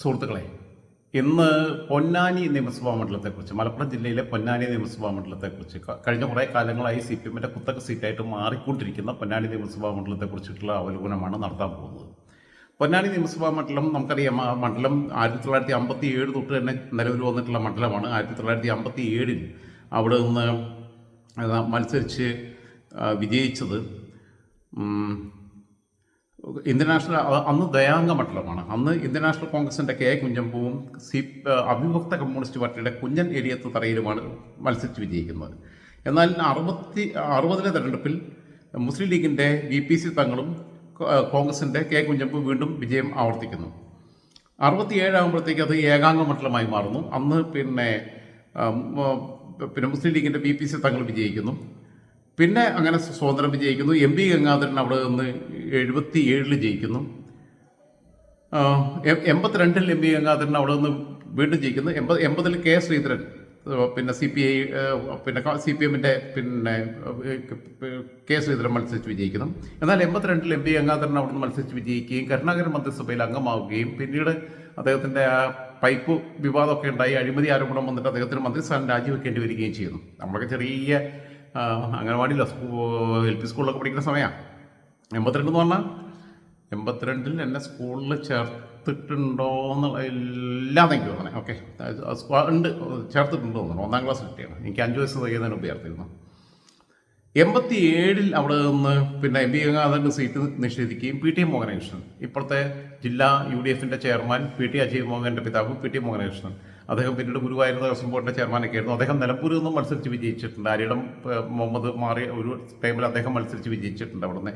സുഹൃത്തുക്കളെ ഇന്ന് പൊന്നാനി നിയമസഭാ മണ്ഡലത്തെക്കുറിച്ച് മലപ്പുറം ജില്ലയിലെ പൊന്നാനി നിയമസഭാ മണ്ഡലത്തെക്കുറിച്ച് കഴിഞ്ഞ കുറേ കാലങ്ങളായി സി പി എമ്മിന്റെ കുത്തക സീറ്റായിട്ട് മാറിക്കൊണ്ടിരിക്കുന്ന പൊന്നാനി നിയമസഭാ മണ്ഡലത്തെക്കുറിച്ചിട്ടുള്ള അവലോകനമാണ് നടത്താൻ പോകുന്നത്. പൊന്നാനി നിയമസഭാ മണ്ഡലം നമുക്കറിയാം ആ മണ്ഡലം ആയിരത്തി തൊള്ളായിരത്തി അമ്പത്തി ഏഴ് തൊട്ട് തന്നെ നിലവിൽ വന്നിട്ടുള്ള മണ്ഡലമാണ്. ആയിരത്തി തൊള്ളായിരത്തി അമ്പത്തി ഏഴിൽ അവിടെ നിന്ന് മത്സരിച്ച് വിജയിച്ചത് ഇന്ത്യൻ അന്ന് ദയാംഗ മണ്ഡലമാണ് അന്ന് ഇന്ത്യൻ നാഷണൽ കോൺഗ്രസിന്റെ കെ കുഞ്ഞമ്പുവും സി അവിഭക്ത കമ്മ്യൂണിസ്റ്റ് പാർട്ടിയുടെ കുഞ്ഞൻ എരിയത്ത് തറയിലുമാണ് മത്സരിച്ച് വിജയിക്കുന്നത്. എന്നാൽ അറുപത്തി അറുപതിലെ തെരഞ്ഞെടുപ്പിൽ മുസ്ലിം ലീഗിന്റെ വി പി സി തങ്ങളും കോൺഗ്രസിന്റെ കെ കുഞ്ഞമ്പു വീണ്ടും വിജയം ആവർത്തിക്കുന്നു. അറുപത്തിയേഴാകുമ്പോഴത്തേക്ക് അത് ഏകാംഗ മണ്ഡലമായി മാറുന്നു. അന്ന് പിന്നെ പിന്നെ മുസ്ലിം ലീഗിന്റെ ബി പി സി തങ്ങൾ വിജയിക്കുന്നു. പിന്നെ അങ്ങനെ സ്വതന്ത്രം വിജയിക്കുന്നു. എം പി ഗംഗാധരൻ അവിടെ നിന്ന് എഴുപത്തി ഏഴിൽ ജയിക്കുന്നു എൺപത്തിരണ്ടിൽ എം പി ഗംഗാധരൻ അവിടെ നിന്ന് വീണ്ടും ജയിക്കുന്നു. എൺപത് എൺപതിൽ കെ ശ്രീധരൻ പിന്നെ സി പി ഐ പിന്നെ സി പി എമ്മിന്റെ പിന്നെ കെ ശ്രീധരൻ മത്സരിച്ച് വിജയിക്കുന്നു. എന്നാൽ എൺപത്തിരണ്ടിൽ എം പി ഗംഗാധരൻ അവിടെ നിന്ന് മത്സരിച്ച് വിജയിക്കുകയും കരുണാകരൻ മന്ത്രിസഭയിൽ അംഗമാവുകയും പിന്നീട് അദ്ദേഹത്തിന്റെ ആ പൈപ്പ് വിവാദമൊക്കെ ഉണ്ടായി. അഴിമതി ആരോപണം വന്നിട്ട് അദ്ദേഹത്തിന് മന്ത്രിസ്ഥാനം രാജിവെക്കേണ്ടി വരികയും ചെയ്യുന്നു. നമ്മളൊക്കെ ചെറിയ അംഗനവാടിയിലോ? എൽ പി സ്കൂളിലൊക്കെ പഠിക്കുന്ന സമയമാണ് എൺപത്തിരണ്ട് എന്ന് പറഞ്ഞാൽ എൺപത്തിരണ്ടിൽ എന്നെ സ്കൂളിൽ ചേർത്തിട്ടുണ്ടോ എന്നുള്ള എല്ലാം എനിക്ക് തോന്നണേ. ഓക്കെ. ഉണ്ട്. ചേർത്തിട്ടുണ്ടോ തോന്നണം. ഒന്നാം ക്ലാസ് കിട്ടിയാണ്. എനിക്ക് അഞ്ച് വയസ്സ് തികയുന്നതിന് മുമ്പ് എൺപത്തി ഏഴിൽ അവിടെ നിന്ന് പിന്നെ എം പി ഗംഗാധരന്റെ സീറ്റ് നിഷേധിക്കുകയും പി ടി എം മോഹനകൃഷ്ണൻ. ഇപ്പോഴത്തെ ജില്ലാ യു ഡി എഫിന്റെ ചെയർമാൻ പി ടി അജയ് മോഹന്റെ പിതാവ് പി ടി മോഹനകൃഷ്ണൻ. അദ്ദേഹം പിന്നീട് ഗുരുവായൂർ ദേവസ്വം ബോർഡിന്റെ ചെയർമാനൊക്കെ ആയിരുന്നു അദ്ദേഹം നിലമ്പൂരിൽ നിന്നും മത്സരിച്ച് വിജയിച്ചിട്ടുണ്ട്. ആര്യടം മുഹമ്മദ് മാറി ഒരു ടൈമിൽ അദ്ദേഹം മത്സരിച്ച് വിജയിച്ചിട്ടുണ്ട് അവിടുന്ന്.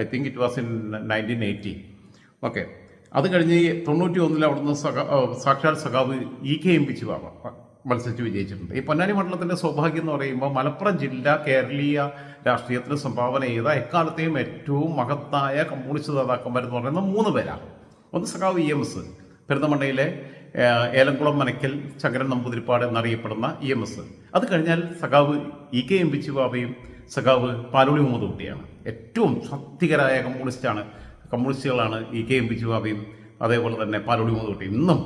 I think it was in nineteen eighty. Okay. അത് കഴിഞ്ഞ് തൊണ്ണൂറ്റി ഒന്നിൽ അവിടുന്ന് സഖാ സാക്ഷാൽ സഖാവ് ഇ കെ എം പിച്ച് മത്സരിച്ച് വിജയിച്ചിട്ടുണ്ട്. ഈ പൊന്നാനി മണ്ഡലത്തിന്റെ സൗഭാഗ്യം എന്ന് പറയുമ്പോൾ മലപ്പുറം ജില്ല കേരളീയ രാഷ്ട്രീയത്തിന് സംഭാവന ചെയ്ത എക്കാലത്തെയും ഏറ്റവും മഹത്തായ കമ്മ്യൂണിസ്റ്റ് നേതാക്കന്മാരെന്ന് പറയുന്ന മൂന്ന് പേരാണ്. ഒന്ന് സഖാവ് ഇ എം എസ് പെരുന്തമണ്ണയിലെ ഏലംകുളം മനക്കൽ ശങ്കരൻ നമ്പൂതിരിപ്പാട് എന്നറിയപ്പെടുന്ന ഇ എം എസ്. അത് കഴിഞ്ഞാൽ സഖാവ് ഇ കെ എം പിച്ചു ബാബയും സഖാവ് പാലോളി മുഹമ്മദ് കുട്ടിയാണ്. ഏറ്റവും ശക്തികരായ കമ്മ്യൂണിസ്റ്റാണ് കമ്മ്യൂണിസ്റ്റുകളാണ് ഇ കെ എം പിച്ചു ബാബയും അതേപോലെ തന്നെ പാലോളി മുഹമ്മദ് ഇന്നും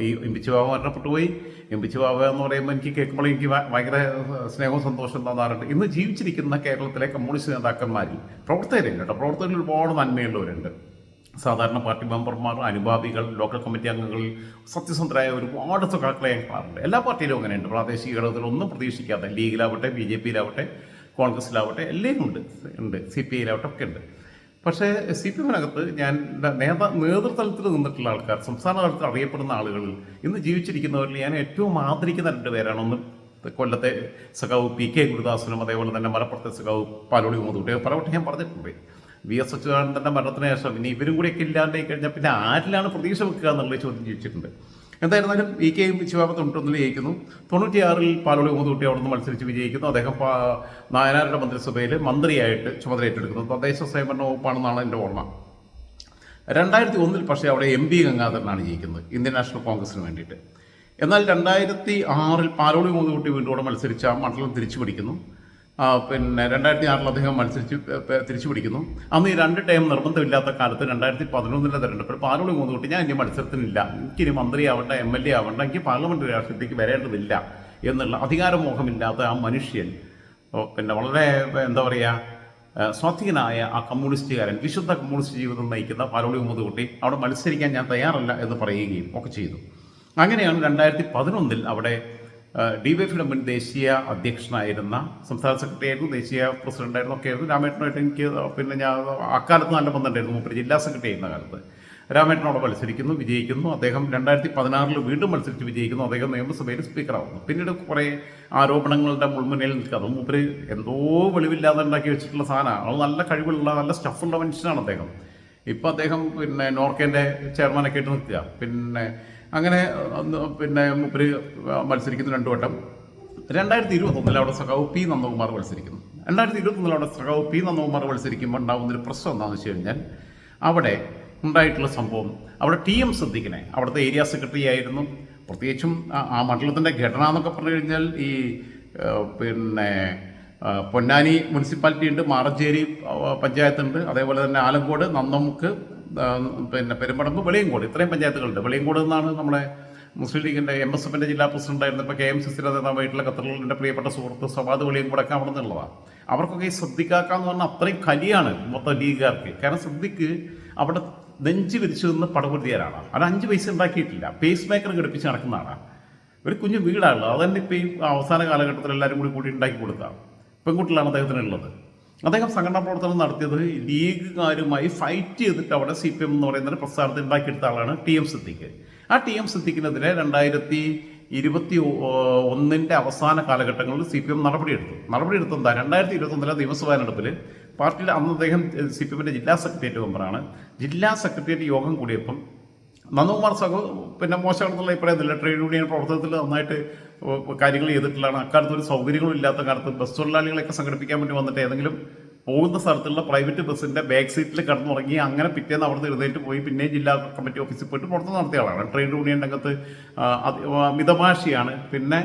ഈ എം പിച്ചു ബാബ മരണപ്പെട്ടു പോയി എം പിച്ചു ബാബ എന്ന് പറയുമ്പോൾ എനിക്ക് കേൾക്കുമ്പോൾ എനിക്ക് ഭയങ്കര സ്നേഹവും സന്തോഷം തോന്നാറുണ്ട്. ഇന്ന് ജീവിച്ചിരിക്കുന്ന കേരളത്തിലെ കമ്മ്യൂണിസ്റ്റ് നേതാക്കന്മാരിൽ പ്രവർത്തകരില്ല കേട്ടോ. പ്രവർത്തകരിൽ ഒരുപാട് നന്മയുള്ളവരുണ്ട്. സാധാരണ പാർട്ടി മെമ്പർമാർ അനുഭാവികൾ ലോക്കൽ കമ്മിറ്റി അംഗങ്ങൾ സത്യസന്ധരായ ഒരുപാട് സഖാക്കളെ ഞാൻ കാണാറുണ്ട്. എല്ലാ പാർട്ടിയിലും അങ്ങനെയുണ്ട്. പ്രാദേശിക ഘടകത്തിലൊന്നും പ്രതീക്ഷിക്കാതെ ലീഗിലാവട്ടെ ബി ജെ പിയിലാവട്ടെ കോൺഗ്രസിലാവട്ടെ എല്ലാം ഉണ്ട്. ഉണ്ട്. സി പി ഐയിലാവട്ടെ ഒക്കെ ഉണ്ട്. പക്ഷേ സി പി എമ്മിനകത്ത് ഞാൻ നേതാ നേതൃതലത്തിൽ നിന്നിട്ടുള്ള ആൾക്കാർ സംസ്ഥാന തലത്തിൽ അറിയപ്പെടുന്ന ആളുകളിൽ ഇന്ന് ജീവിച്ചിരിക്കുന്നവരിൽ ഞാൻ ഏറ്റവും ആദരിക്കുന്ന രണ്ട് പേരാണ്. ഒന്ന് കൊല്ലത്തെ സഖാവ് പി കെ ഗുരുദാസനും അതേപോലെ തന്നെ മലപ്പുറത്തെ സഖാവ് പാലോളി മുതൂട്ടെ പലവട്ടം ഞാൻ പറഞ്ഞിട്ടുണ്ട്. വി എസ് അച്യുതാനന്ദന്റെ മരണത്തിന് ശേഷം ഇനി ഇവരും കൂടിയൊക്കെ ഇല്ലാണ്ടായി കഴിഞ്ഞാൽ പിന്നെ ആരിലാണ് പ്രതീക്ഷ വെക്കുക എന്നുള്ള ചോദ്യം ചോദിച്ചിട്ടുണ്ട്. എന്തായിരുന്നാലും ഇ കെ എം ശിവാമ തൊണ്ണൂറ്റൊന്നിൽ ജയിക്കുന്നു തൊണ്ണൂറ്റിയാറിൽ പാലോളി മുതൂട്ടി അവിടെ നിന്ന് മത്സരിച്ച് വിജയിക്കുന്നു. അദ്ദേഹം നായനാരുടെ മന്ത്രിസഭയിൽ മന്ത്രിയായിട്ട് ചുമതല ഏറ്റെടുക്കുന്നു. തദ്ദേശ സ്വയംഭരണ വകുപ്പാണെന്നാണ് എന്റെ ഓർമ്മ. രണ്ടായിരത്തി ഒന്നിൽ പക്ഷേ അവിടെ എം പി ഗംഗാധരനാണ് ജയിക്കുന്നത് ഇന്ത്യൻ നാഷണൽ കോൺഗ്രസിന് വേണ്ടിയിട്ട്. എന്നാൽ രണ്ടായിരത്തി ആറിൽ പാലോളി മൂന്നുകുട്ടി വീണ്ടും അവിടെ മത്സരിച്ച മണ്ഡലം തിരിച്ചു പിടിക്കുന്നു പിന്നെ രണ്ടായിരത്തി ആറിൽ അദ്ദേഹം മത്സരിച്ച് തിരിച്ചു പിടിക്കുന്നു അന്ന് ഈ രണ്ട് ടൈം നിർബന്ധമില്ലാത്ത കാലത്ത് രണ്ടായിരത്തി പതിനൊന്നിലെ തെരഞ്ഞെടുപ്പിൽ മൂന്ന് കൂട്ടി ഞാൻ ഇനി മത്സരത്തിനില്ല. എനിക്കിനി മന്ത്രിയാവണ്ട എം എൽ എ ആവണ്ട എനിക്ക് പാർലമെന്റ് രാഷ്ട്രീയത്തേക്ക് വരേണ്ടതില്ല എന്നുള്ള അധികാരമോഹമില്ലാത്ത ആ മനുഷ്യൻ പിന്നെ വളരെ എന്താ പറയുക സ്വാധീനായ ആ കമ്മ്യൂണിസ്റ്റുകാരൻ വിശുദ്ധ കമ്മ്യൂണിസ്റ്റ് ജീവിതം നയിക്കുന്ന പാലോളി മുഹമ്മദ് അവിടെ മത്സരിക്കാൻ ഞാൻ തയ്യാറല്ല എന്ന് പറയുകയും ഒക്കെ ചെയ്തു. അങ്ങനെയാണ് രണ്ടായിരത്തി പതിനൊന്നിൽ അവിടെ ഡി വൈ എഫിയുടെ മുൻ ദേശീയ അധ്യക്ഷനായിരുന്ന സംസ്ഥാന സെക്രട്ടറി ആയിരുന്നു ദേശീയ പ്രസിഡന്റായിരുന്നു ഒക്കെ ആയിരുന്നു രാമേട്ടനായിട്ട് എനിക്ക് പിന്നെ ഞാൻ അക്കാലത്ത് നല്ല ബന്ധമുണ്ടായിരുന്നു മൂപ്പര് ജില്ലാ സെക്രട്ടറി ആയിരുന്ന കാലത്ത്. രാമേട്ടനോട് മത്സരിക്കുന്നു വിജയിക്കുന്നു. അദ്ദേഹം രണ്ടായിരത്തി പതിനാറിൽ വീണ്ടും മത്സരിച്ച് വിജയിക്കുന്നു. അദ്ദേഹം നിയമസഭയിൽ സ്പീക്കറാവുന്നു പിന്നീട് കുറേ ആരോപണങ്ങളുടെ മുൾമുനയിൽ നിൽക്കുക. അതും മൂപ്പര് എന്തോ വെളിവില്ലാതെ ഉണ്ടാക്കി വെച്ചിട്ടുള്ള സാധനമാണ്. നല്ല കഴിവുള്ള നല്ല സ്റ്റഫുള്ള മനുഷ്യനാണ് അദ്ദേഹം. ഇപ്പം അദ്ദേഹം പിന്നെ നോർക്കേന്റെ ചെയർമാനൊക്കെ ആയിട്ട് നിൽക്കുക. പിന്നെ അങ്ങനെ പിന്നെ മൂപ്പര് മത്സരിക്കുന്നു രണ്ടു വട്ടം. രണ്ടായിരത്തി ഇരുപത്തൊന്നിൽ അവിടെ സഖാവ് പി നന്ദകുമാർ മത്സരിക്കുന്നു. രണ്ടായിരത്തി ഇരുപത്തൊന്നിൽ അവിടെ സഖാവ് പി നന്ദകുമാർ മത്സരിക്കുമ്പോൾ ഉണ്ടാകുന്നൊരു പ്രശ്നം എന്താണെന്ന് വെച്ച് കഴിഞ്ഞാൽ അവിടെ ഉണ്ടായിട്ടുള്ള സംഭവം അവിടെ ടി എം സിദ്ദിഖിനെ അവിടുത്തെ ഏരിയ സെക്രട്ടറി ആയിരുന്നു. പ്രത്യേകിച്ചും ആ- മണ്ഡലത്തിന്റെ ഘടന എന്നൊക്കെ പറഞ്ഞു കഴിഞ്ഞാൽ ഈ പിന്നെ പൊന്നാനി മുനിസിപ്പാലിറ്റി ഉണ്ട് മാറഞ്ചേരി പഞ്ചായത്തുണ്ട്. അതേപോലെ തന്നെ ആലങ്കോട് നന്നമുക്ക് പിന്നെ പെരുമ്പടമ്പ് വെളിയങ്കോട്. ഇത്രയും പഞ്ചായത്തുകളുണ്ട്. വെളിയങ്കോട് നിന്നാണ് നമ്മുടെ മുസ്ലിം ലീഗിന്റെ എം എസ് എഫിന്റെ ജില്ലാ പ്രസിഡന്റ് ആയിരുന്നു ഇപ്പോൾ കെ എം സി സിയുടെ നേതാവായിട്ടുള്ള ഖത്തറിലെ പ്രിയപ്പെട്ട സുഹൃത്ത് സവാദ് വെളിയങ്കോടൊക്കെ അവിടെ നിന്നുള്ളതാണ് അവർക്കൊക്കെ ഈ ശ്രദ്ധിക്കാക്കാന്ന് പറഞ്ഞാൽ അത്രയും കലിയാണ് മൊത്തം ലീഗുകാർക്ക്. കാരണം ശ്രദ്ധിക്ക് അവിടെ നെഞ്ച് വിരിച്ചു നിന്ന് പടപുരുതിയാരാണ്. അത് അഞ്ച് പൈസ ഉണ്ടാക്കിയിട്ടില്ല. പേസ് മേക്കർ ഘടിപ്പിച്ച് നടക്കുന്നതാണ്. ഒരു കുഞ്ഞു വീടാണല്ലോ അത് തന്നെ ഇപ്പോൾ ഈ അവസാന കാലഘട്ടത്തിൽ എല്ലാവരും കൂടി കൂടി ഉണ്ടാക്കി കൊടുക്കാം. പെൺകുട്ടികളാണ് അദ്ദേഹത്തിനുള്ളത്. അദ്ദേഹം സംഘടനാ പ്രവർത്തനം നടത്തിയത് ലീഗുകാരുമായി ഫൈറ്റ് ചെയ്തിട്ട് അവിടെ സി പി എം എന്ന് പറയുന്ന ഒരു പ്രസ്ഥാനത്തിൽ ഉണ്ടാക്കിയെടുത്ത ആളാണ് ടി എം സിദ്ദിഖ്. ആ ടി എം സിദ്ദിഖിനെതിരെ രണ്ടായിരത്തി ഇരുപത്തി ഒന്നിന്റെ അവസാന കാലഘട്ടങ്ങളിൽ സി പി എം നടപടിയെടുത്തു. നടപടിയെടുത്ത് എന്താ? രണ്ടായിരത്തി ഇരുപത്തൊന്നിലെ നിയമസഭാ തെരഞ്ഞെടുപ്പിൽ പാർട്ടിയിൽ അന്ന് അദ്ദേഹം സി പി എമ്മിന്റെ ജില്ലാ സെക്രട്ടേറിയറ്റ് മെമ്പറാണ്. ജില്ലാ സെക്രട്ടേറിയറ്റ് യോഗം കൂടിയപ്പം നന്ദകുമാർ സഹോ പിന്നെ മോശമാണെന്നുള്ള അഭിപ്രായമില്ല ട്രേഡ് യൂണിയൻ പ്രവർത്തനത്തിൽ നന്നായിട്ട് കാര്യങ്ങൾ ചെയ്തിട്ടുള്ളതാണ്. അക്കാലത്ത് ഒരു സൗകര്യങ്ങളും ഇല്ലാത്ത കാലത്ത് ബസ് തൊഴിലാളികളെയൊക്കെ സംഘടിപ്പിക്കാൻ വേണ്ടി വന്നിട്ട് ഏതെങ്കിലും പോകുന്ന സ്ഥലത്തുള്ള പ്രൈവറ്റ് ബസ്സിന്റെ ബാക്ക് സീറ്റിൽ കിടന്നുറങ്ങി അങ്ങനെ പിറ്റേന്ന് അവിടെ എഴുന്നേറ്റ് പോയി പിന്നെ ജില്ലാ കമ്മിറ്റി ഓഫീസിൽ പോയിട്ട് പുറത്ത് നടത്തിയ ആളാണ്. ട്രേഡ് യൂണിയൻ രംഗത്ത് മിതഭാഷയാണ്. പിന്നെ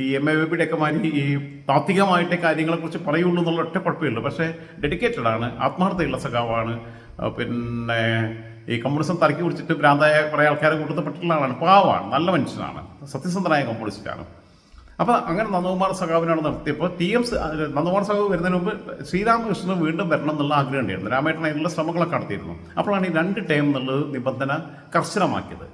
ഈ എം എ ബിയുടെ ഒക്കെ മാതിരി ഈ താത്വികമായിട്ട് കാര്യങ്ങളെക്കുറിച്ച് പറയുള്ളൂ എന്നുള്ള ഒറ്റ കുഴപ്പമില്ല. പക്ഷേ ഡെഡിക്കേറ്റഡ് ആണ് ആത്മാർത്ഥയുള്ള സഖാവാണ്. പിന്നെ ഈ കമ്മ്യൂണിസം തലക്കി കുടിച്ചിട്ട് ഭ്രാന്തായ കുറേ ആൾക്കാരെ കൂട്ടത്തിൽപ്പെട്ടിട്ടുള്ള ആളാണ്. പാവാണ് നല്ല മനുഷ്യനാണ്. സത്യസന്ധനായ കമ്മ്യൂണിസ്റ്റാണ് അപ്പോൾ അങ്ങനെ നന്ദകുമാർ സഖാവിനാണ് നടത്തിയപ്പോൾ ടി എം നന്ദകുമാർ സഖാവ് വരുന്നതിന് മുമ്പ് ശ്രീരാമകൃഷ്ണൻ വീണ്ടും വരണം എന്നുള്ള ആഗ്രഹം ഉണ്ടായിരുന്നു. രാമേട്ടൻ അതിനുള്ള ശ്രമങ്ങളൊക്കെ നടത്തിയിരുന്നു. അപ്പോഴാണ് ഈ രണ്ട് ടൈം എന്നുള്ളത് നിബന്ധന കർശനമാക്കിയത്.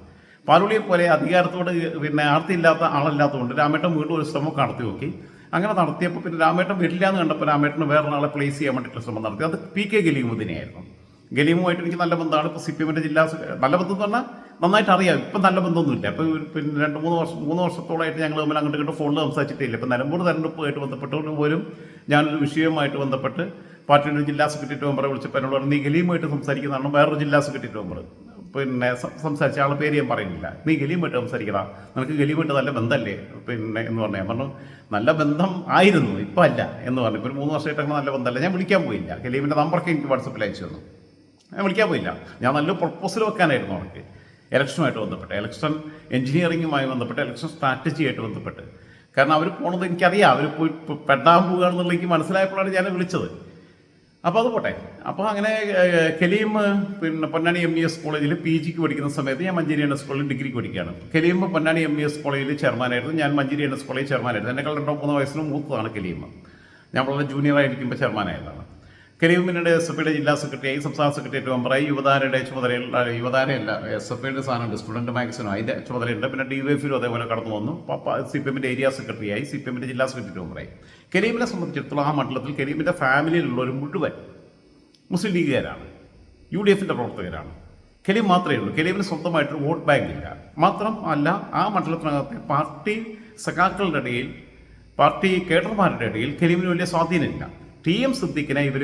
പാലുളിയെ പോലെ അധികാരത്തോട് പിന്നെ ആർത്തിയില്ലാത്ത ആളല്ലാത്തതുകൊണ്ട് രാമേട്ടൻ വീണ്ടും ഒരു ശ്രമം നടത്തി നോക്കി. അങ്ങനെ നടത്തിയപ്പോൾ പിന്നെ രാമേട്ടൻ വരില്ല എന്ന് കണ്ടപ്പോൾ രാമേട്ടന് വേറൊരാളെ പ്ലേസ് ചെയ്യാൻ വേണ്ടിയിട്ടുള്ള ശ്രമം നടത്തി. അത് പി കെ ഗലീമുദ്ദീനെയായിരുന്നു ഗലീമുമായിട്ട് എനിക്ക് നല്ല ബന്ധമാണ്. ഇപ്പോൾ സി പി എമ്മിന്റെ ജില്ലാ നല്ല ബന്ധം എന്ന് പറഞ്ഞാൽ നന്നായിട്ട് അറിയാം. ഇപ്പം നല്ല ബന്ധമൊന്നുമില്ല. അപ്പോൾ പിന്നെ രണ്ട് മൂന്ന് വർഷം മൂന്ന് വർഷത്തോളമായിട്ട് ഞങ്ങൾ തമ്മിൽ അങ്ങോട്ട് ഇങ്ങോട്ട് ഫോണിൽ സംസാരിച്ചിട്ടില്ല. ഇപ്പം നിലമ്പൂർ തെരഞ്ഞെടുപ്പുമായിട്ട് ബന്ധപ്പെട്ടുകൊണ്ട് പോലും ഞാനൊരു വിഷയവുമായിട്ട് ബന്ധപ്പെട്ട് പാർട്ടിയുടെ ജില്ലാ സെക്രട്ടറി മെമ്പറെ വിളിച്ചപ്പോൾ എന്നോട് പറഞ്ഞു നീ ഗലീമുമായിട്ട് സംസാരിക്കുന്നതാണ് വേറൊരു ജില്ലാ സെക്രട്ടറി മെമ്പർ പിന്നെ സംസാരിച്ച ആളെ പേര് ഞാൻ പറയുന്നില്ല. നീ ഗലീമായിട്ട് സംസാരിക്കണം നിനക്ക് ഗലീമായിട്ട് നല്ല ബന്ധമല്ലേ? പിന്നെ എന്ന് പറഞ്ഞു ഞാൻ പറഞ്ഞു നല്ല ബന്ധം ആയിരുന്നു. ഇപ്പം അല്ല. എന്ന് പറഞ്ഞു. ഇപ്പോൾ ഒരു മൂന്ന് വർഷമായിട്ട് അങ്ങനെ നല്ല ബന്ധമല്ല. ഞാൻ വിളിക്കാൻ പോയില്ല. ഗലീമിന്റെ നമ്പറൊക്കെ എനിക്ക് വാട്സപ്പിൽ അയച്ചു തന്നു. ഞാൻ വിളിക്കാൻ പോയില്ല. ഞാൻ നല്ല പ്രൊപ്പോസൽ വെക്കാനായിരുന്നു അവർക്ക്. ഇലക്ഷനുമായിട്ട് ബന്ധപ്പെട്ട്. ഇലക്ഷൻ എഞ്ചിനീയറിംഗുമായി ബന്ധപ്പെട്ട് ഇലക്ഷൻ സ്ട്രാറ്റജിയായിട്ട് ബന്ധപ്പെട്ട്. കാരണം അവർ പോണത് എനിക്കറിയാം. അവർ പോയി പെട്ടാൻ പെടാൻ പോവുകയാണെന്നുള്ള എനിക്ക് മനസ്സിലായപ്പോഴാണ് ഞാൻ വിളിച്ചത്. അപ്പോൾ അത് പോട്ടെ. അപ്പോൾ അങ്ങനെ കലീം പിന്നെ പൊന്നാനി എം ഇ എസ് കോളേജിൽ പി ജിക്ക് പഠിക്കുന്ന സമയത്ത് ഞാൻ മഞ്ചേരി എൻ എസ് കോളേജിൽ ഡിഗ്രിക്ക് പഠിക്കുകയാണ്. Kaleem Ponnani M E S കോളേജിൽ ചെയർമാനായിരുന്നു. ഞാൻ മഞ്ചേരി എൻ എസ് കോളേജ് ചെയർമാനായിരുന്നു. എന്നെക്കാൾ രണ്ടോ മൂന്നോ വയസ്സിന് മൂത്തതാണ് കലീം ഞാൻ വളരെ ജൂനിയറായിരിക്കുമ്പോൾ ചെയർമാനായതാണ്. കലീം പിന്നീട് എസ് എഫ് ഐയുടെ ജില്ലാ സെക്രട്ടറിയായി സംസ്ഥാന സെക്രട്ടേറിയറ്റ് മെമ്പറായി. യുവതാരയുടെ ചുമതലയുള്ള യുവതാരയല്ല എസ് എഫ് ഐയുടെ സ്ഥാനമുണ്ട്. സ്റ്റുഡന്റ് മാഗസിനും അതിന്റെ ചുമതലയുണ്ട്. പിന്നെ ഡി വൈ എഫിലും അതേപോലെ കടന്നു വന്നു. സി പി എമ്മിന്റെ ഏരിയ സെക്രട്ടറിയായി സി പി എമ്മിന്റെ ജില്ലാ സെക്രട്ടറി മെമ്പറായി. കരീമിനെ സംബന്ധിച്ചിടത്തോളം ആ മണ്ഡലത്തിൽ കരീമിന്റെ ഫാമിലിയിലുള്ളവർ മുഴുവൻ മുസ്ലിം ലീഗുകാരാണ്. യു ഡി എഫിന്റെ പ്രവർത്തകരാണ്. കലീം മാത്രമേ ഉള്ളൂ. കലീമിന് സ്വന്തമായിട്ട് വോട്ട് ബാങ്ക് ഇല്ല. മാത്രം അല്ല ആ മണ്ഡലത്തിനകത്തെ പാർട്ടി സഖാക്കളുടെ ഇടയിൽ പാർട്ടി കേഡർമാരുടെ ഇടയിൽ കലീമിന് വലിയ സ്വാധീനമില്ല ടി എം സിദ്ദിഖിനെ ഇവർ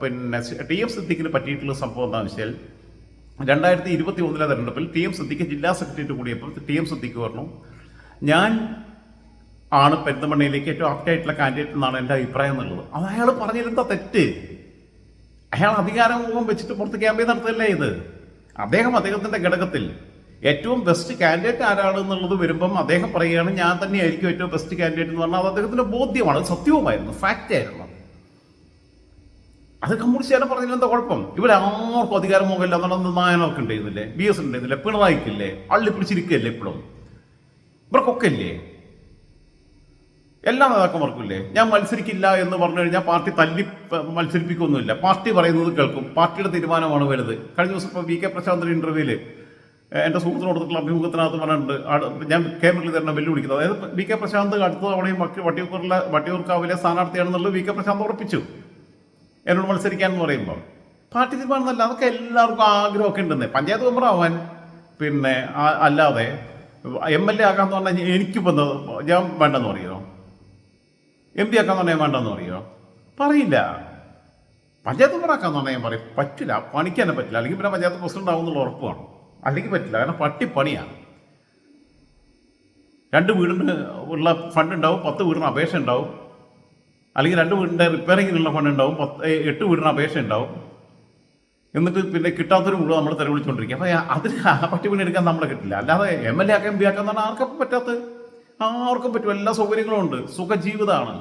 പിന്നെ ടി എം സിദ്ദിഖിന് പറ്റിയിട്ടുള്ള സംഭവം എന്താണെന്ന് വെച്ചാൽ രണ്ടായിരത്തി ഇരുപത്തി ഒന്നിലെ തെരഞ്ഞെടുപ്പിൽ ടി എം സിദ്ദിഖ് ജില്ലാ സെക്രട്ടേറിയറ്റ് കൂടിയപ്പോൾ ടി എം സിദ്ദിഖ് പറഞ്ഞു ഞാൻ ആണ് പെരുന്തമണ്ണയിലേക്ക് ഏറ്റവും ആപ്റ്റായിട്ടുള്ള കാൻഡിഡേറ്റ് എന്നാണ് എന്റെ അഭിപ്രായം എന്നുള്ളത്. അത് അയാൾ പറഞ്ഞതിലെന്താ തെറ്റ്? അയാൾ അധികാരമൂഹം വെച്ചിട്ട് പുറത്ത് ക്യാമ്പയിൻ നടത്തല്ലേ ഇത്? അദ്ദേഹം അദ്ദേഹത്തിന്റെ ഘടകത്തിൽ ഏറ്റവും ബെസ്റ്റ് കാൻഡിഡേറ്റ് ആരാണ് എന്നുള്ളത് വരുമ്പം അദ്ദേഹം പറയുകയാണ് ഞാൻ തന്നെയായിരിക്കും ഏറ്റവും ബെസ്റ്റ് കാൻഡിഡേറ്റ് എന്ന് പറഞ്ഞാൽ അത് അദ്ദേഹത്തിന്റെ ബോധ്യമാണ് സത്യവുമായിരുന്നു ഫാക്റ്റ് അത് കമ്മ്യൂണിസ്റ്റുകാരൻ പറഞ്ഞില്ല എന്താ കുഴപ്പം? അധികാരം അധികാരമോഹമില്ല എന്നുള്ള നായനർക്ക് ഉണ്ടായിരുന്നില്ലേ? ബി എസ് ഉണ്ടായിരുന്നില്ലേ? പിണറായിക്കില്ലേ? അള്ളി പിടിച്ചിരിക്കല്ലേ ഇപ്പോഴും ഇവർക്കൊക്കെ ഇല്ലേ? എല്ലാ നേതാക്കന്മാർക്കും ഇല്ലേ ഞാൻ മത്സരിക്കില്ല എന്ന് പറഞ്ഞു കഴിഞ്ഞാൽ പാർട്ടി തല്ലി മത്സരിപ്പിക്കൊന്നുമില്ല. പാർട്ടി പറയുന്നത് കേൾക്കും. പാർട്ടിയുടെ തീരുമാനമാണ് വരുന്നത് കഴിഞ്ഞ ദിവസം ഇപ്പോൾ വി കെ പ്രശാന്തിന്റെ ഇന്റർവ്യൂവിൽ എന്റെ കൊടുത്തിട്ടുള്ള അഭിമുഖത്തിനകത്ത് പറഞ്ഞിട്ടുണ്ട്. ഞാൻ ഞാൻ തന്നെ വെല്ലുവിളിക്കുന്നത്. അതായത് വി കെ പ്രശാന്ത് അടുത്ത തവണയും വട്ടി- വട്ടിയൂർക്കാവിലെ വട്ടിയൂർക്കാവിലെ സ്ഥാനാർത്ഥിയാണെന്നുള്ളത് വി കെ പ്രശാന്ത് ഉറപ്പിച്ചു. എന്നോട് മത്സരിക്കാൻ എന്ന് പറയുമ്പോൾ പാർട്ടി തീരുമാനം അതൊക്കെ എല്ലാവർക്കും ആഗ്രഹമൊക്കെ ഉണ്ടെന്നേ. പഞ്ചായത്ത് മെമ്പർ ആവാൻ പിന്നെ അല്ലാതെ എം എൽ എ ആക്കാന്ന് പറഞ്ഞാൽ എനിക്കിപ്പോൾ ഞാൻ വേണ്ടെന്ന് പറയുമോ എം പി ആക്കാന്ന് പറഞ്ഞാൽ വേണ്ടെന്ന് പറയുമോ പറയില്ല. പഞ്ചായത്ത് മെമ്പർ ആക്കാന്ന് പറഞ്ഞാൽ ഞാൻ പറയും പറ്റില്ല പണിക്ക് തന്നെ പറ്റില്ല. അല്ലെങ്കിൽ പിന്നെ പഞ്ചായത്ത് പ്രസിഡന്റ് ആവുന്നുള്ള ഉറപ്പാണ്. അല്ലെങ്കിൽ പറ്റില്ല കാരണം പട്ടിപ്പണിയാണ് രണ്ട് വീടിന് ഉള്ള ഫണ്ട് ഉണ്ടാവും പത്ത് വീടിന് അപേക്ഷ ഉണ്ടാവും. അല്ലെങ്കിൽ രണ്ട് വീടിന്റെ റിപ്പയറിങ്ങിനുള്ള ഫണ്ട് ഉണ്ടാവും പത്ത് എട്ട് വീടിന് അപേക്ഷ ഉണ്ടാവും. എന്നിട്ട് പിന്നെ കിട്ടാത്തൊരു മുഴുവൻ നമ്മൾ തെരവിളിച്ചുകൊണ്ടിരിക്കുക അപ്പോൾ അതിന് ആ പട്ടി പണി എടുക്കാൻ നമ്മളെ കിട്ടില്ല. അല്ലാതെ എം എൽ എ ആക്കാൻ പി ആക്കാൻ പറഞ്ഞാൽ ആർക്കും പറ്റാത്ത ആർക്കും പറ്റും. എല്ലാ സൗകര്യങ്ങളും ഉണ്ട്. സുഖജീവിതമാണ്.